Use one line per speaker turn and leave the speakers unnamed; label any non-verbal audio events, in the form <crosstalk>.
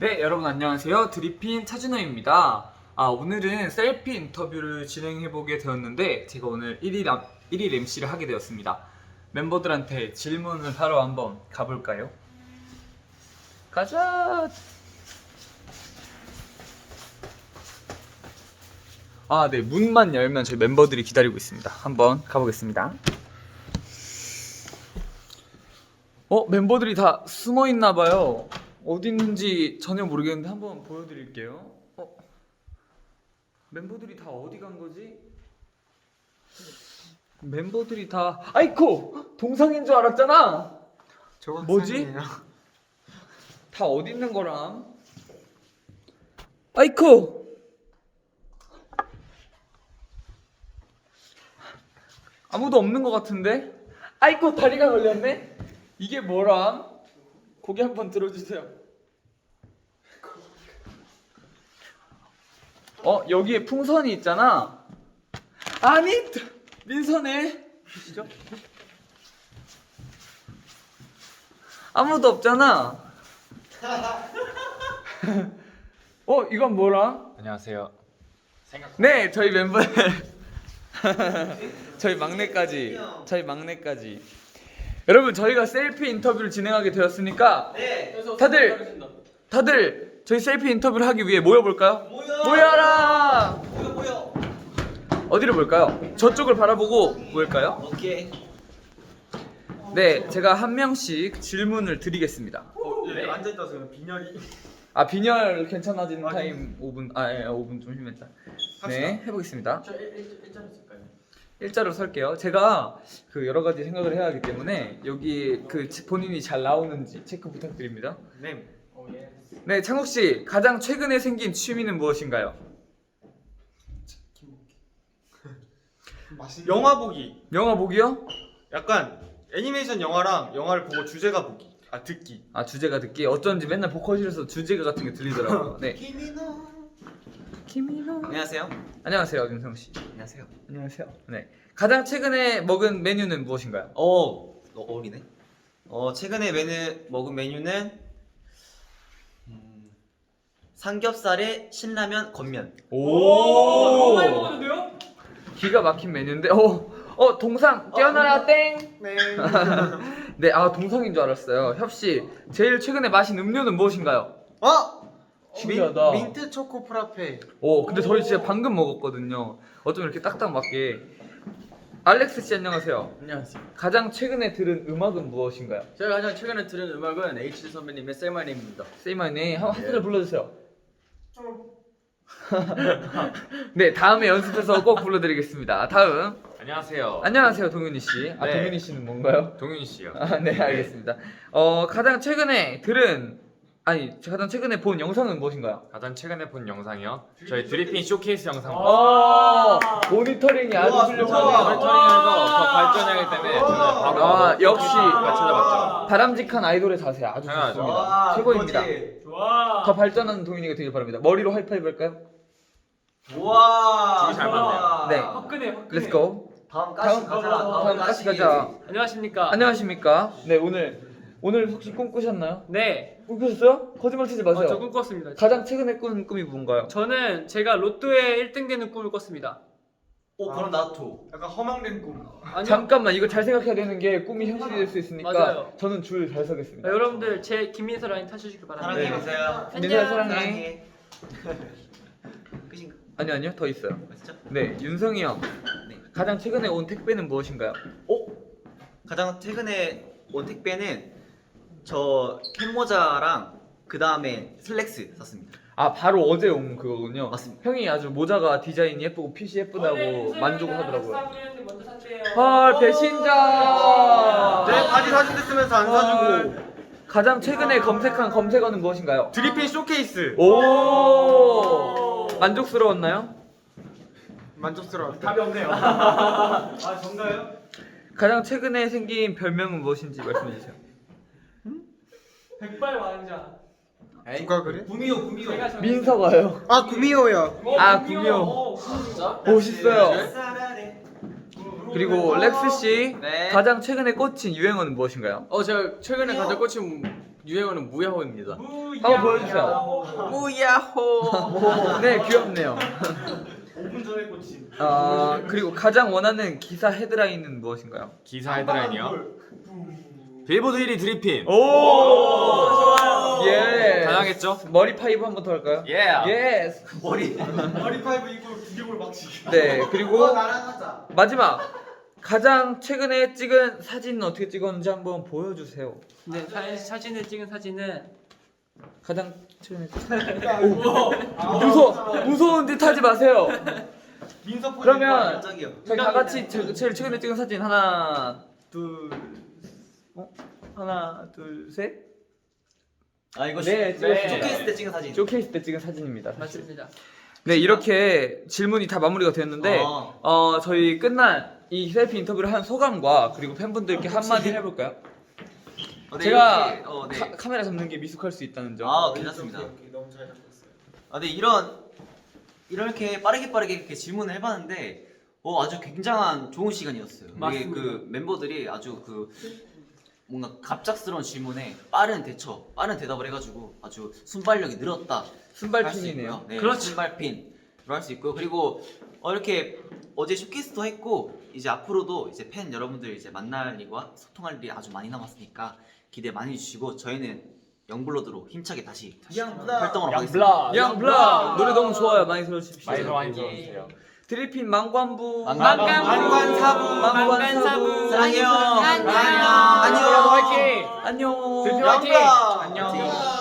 네, 여러분 안녕하세요. 드리핀 차준호입니다. 아, 오늘은 셀피 인터뷰를 진행해 보게 되었는데 제가 오늘 1일, 아- 1일 MC를 하게 되었습니다. 멤버들한테 질문을 하러 한번 가볼까요? 가자. 아, 네. 문만 열면 저희 멤버들이 기다리고 있습니다. 한번 가보겠습니다. 어, 멤버들이 다 숨어 있나 봐요. 어디 있는지 전혀 모르겠는데 한번 보여드릴게요. 어, 멤버들이 다 어디 간 거지? 멤버들이 다 아이코 동상인 줄 알았잖아.
저거
뭐지? 다 어디 있는 거람? 아이코. 아무도 없는 것 같은데? 아이코 다리가 걸렸네? 이게 뭐람? 고개 한 번 들어주세요. 어 여기에 풍선이 있잖아. 아니 민선에 보시죠. 아무도 없잖아. 어 이건 뭐람?
안녕하세요.
네, 저희 멤버들 <laughs> 저희 막내까지 저희 막내까지 여러분 저희가 셀피 인터뷰를 진행하게 되었으니까 다들 다들 저희 셀피 인터뷰를 하기 위해 모여 볼까요? 모여라!
모여 모여.
어디로 볼까요? 저쪽을 바라보고 모일까요?
오케이.
네, 제가 한 명씩 질문을 드리겠습니다.
네. 앉아 있다 지금 빈혈이.
아 빈혈 괜찮아지는
아니.
타임 5분 아 예, 5분 좀 심했다. 네, 해보겠습니다.
저 일- 일- 일자로?
일자로 설게요. 제가 그 여러 가지 생각을 해야 하기 때문에 여기 그 치- 본인이 잘 나오는지 체크 부탁드립니다.
네.
네, 창욱 씨 가장 최근에 생긴 취미는 무엇인가요? <laughs>
영화 보기.
영화 보기요?
약간 애니메이션 영화랑 영화를 보고 주제가 보기. 아 듣기.
아 주제가 듣기 어쩐지 맨날 보컬실에서 주제가 같은 게 들리더라고요. <laughs> 네. 김인호.
안녕하세요.
안녕하세요, 윤성 씨.
안녕하세요.
안녕하세요. 네, 가장 최근에 먹은 메뉴는 무엇인가요?
어, 너 어리네. 어, 최근에 메뉴 먹은 메뉴는 음, 삼겹살에 신라면 건면.
오, 기가 막힌 메뉴인데, 어, 어 동상 깨어나라 땡.
네. <laughs>
네, 아 동상인 줄 알았어요. 협 씨, 제일 최근에 마신 음료는 무엇인가요?
어?
신기하다.
민, 민트 초코 프라페.
오, 근데 저희 진짜 방금 먹었거든요. 어쩜 이렇게 딱딱 맞게. 알렉스 씨 안녕하세요.
안녕하세요.
가장 최근에 들은 음악은 무엇인가요?
제가 가장 최근에 들은 음악은 H 선배님의 Say My Name입니다.
Say My Name 한
예.
소절 불러주세요. <laughs> 네, 다음에 연습해서 꼭 불러드리겠습니다. 다음
안녕하세요.
안녕하세요 동윤이 씨. 아
네.
동윤이 씨는 뭔가요?
동윤 씨요.
아, 네 알겠습니다. 어 가장 최근에 들은 아니 가장 최근에 본 영상은 무엇인가요?
가장 최근에 본 영상이요. 저희 드리핀 쇼케이스 영상
어 모니터링이 아주
우와,
훌륭하네요.
모니터링해서 더 발전하기 때문에 저는 바로
아, 역시.
가 찾아봤죠.
바람직한 아이돌의 자세 아주
당연하죠.
좋습니다. 최고입니다.
그거지.
더 발전하는 동윤이가 되길 바랍니다. 머리로 하이파이브 할까요?
우와.
둘이 잘 맞네요.
네.
화끈해, 화끈해.
Let's go.
다음 까시
다음
가자.
다음 까시 가자.
안녕하십니까?
안녕하십니까? 네 오늘 오늘 혹시 꿈꾸셨나요?
네,
꿈꾸셨어요? 거짓말 치지 마세요.
어, 저 꿈꿨습니다.
가장 최근에 꾼 꿈이 뭔가요?
저는 제가 로또에 1등 되는 꿈을 꿨습니다.
오, 그럼 나도.
약간 허망된 꿈.
아니요.
잠깐만 이거 잘 생각해야 되는 게 꿈이 현실이 될 수 있으니까
맞아요.
저는 줄 잘 서겠습니다.
아, 여러분들 제 김민서 라인 타주시길 바랍니다.
사랑해
네.
민서야.
민서야 사랑해.
사랑해. 끝인가? <laughs>
아니요 아니요 더 있어요.
아, 진짜?
네 윤성이 형
네.
가장 최근에 온 택배는 무엇인가요?
가장 최근에 온 택배는 저 캔모자랑 그 다음에 슬랙스 샀습니다.
아 바로 어제 온 그거군요.
맞습니다.
형이 아주 모자가 디자인이 예쁘고 핏이 예쁘다고 만족을 하더라고요.
먼저 샀대요.
헐 배신자.
내 바지 사진도 쓰면서 안 사주고.
가장 최근에 검색한 검색어는 무엇인가요?
드리핀 쇼케이스.
오 만족스러웠나요?
만족스러워. 답이 없네요. <laughs> 아 정가요?
가장 최근에 생긴 별명은 무엇인지 말씀해 주세요.
백발 왕자.
누가 그래?
구미호 구미호.
민서가요.
아 구미호야.
어,
아,
구미호.
구미호.
어, 진짜?
멋있어요.
사랑해.
그리고 렉스 씨
네.
가장 최근에 꽂힌 유행어는 무엇인가요?
어 제가 최근에 가장 꽂힌 유행어는 무야호입니다.
한번 보여주세요.
무야호. <laughs>
네, 귀엽네요.
5분 전에 꽂힌.
아 그리고 가장 원하는 기사 헤드라인은 무엇인가요?
기사 헤드라인이요. 빌보드 1위 드리핀.
오, 예.
가능하겠죠?
머리 파이브 한 번 더 할까요?
예.
예스.
머리. <laughs>
머리 파이브 이거 두개골 막치기.
네, 그리고
나랑 하자.
마지막 가장 최근에 찍은 사진은 어떻게 찍었는지 한번 보여주세요.
네, 사, 사진을 찍은 사진은
가장 최근에 오, 무서 무서운 듯 하지 마세요.
민서 포즈.
그러면. 저희 다 같이 제- 제일 최근에 찍은 사진 하나 둘 어? 하나 둘 셋.
아 이거
네,
쇼-
찍었습니다.
쇼케이스 때 찍은 사진.
쇼케이스 때 찍은 사진입니다.
맞습니다.
네 이렇게 질문이 다 마무리가 되었는데
어.
어 저희 끝난 이 셀피 인터뷰를 한 소감과 그리고 팬분들께 한마디 해볼까요?
어, 네,
제가
이렇게, 어, 네.
카, 카메라 잡는 게 미숙할 수 있다는 점.
아 괜찮습니다.
너무 잘 잡았어요.
아, 네 이런 이렇게 빠르게 빠르게 이렇게 질문을 해봤는데 어 아주 굉장한 좋은 시간이었어요. 이게
맞습니다.
그 멤버들이 아주 그 뭔가 갑작스러운 질문에 빠른 대처, 빠른 대답을 해가지고 아주 순발력이 늘었다.
순발핀이네요.
있고요. 네,
그렇죠.
순발핀. 할수 있고요. 그리고 어, 이렇게 어제 쇼케이스도 했고 이제 앞으로도 이제 팬 여러분들 이제 만날 일과 소통할 일이 아주 많이 남았으니까 기대 많이 해주시고 저희는 영블러드로 힘차게 다시 활동을 하겠습니다.
양 블락 노래 너무 좋아요. 많이 들어주십시오.
많이 더 많이 들어주세요.
드리핀 망관부
망관부.
망관사부.
망관사부
사랑해요.
안녕.
안녕.
여러분 화이팅!
안녕.
드리핀 화이팅!
영블러.
안녕.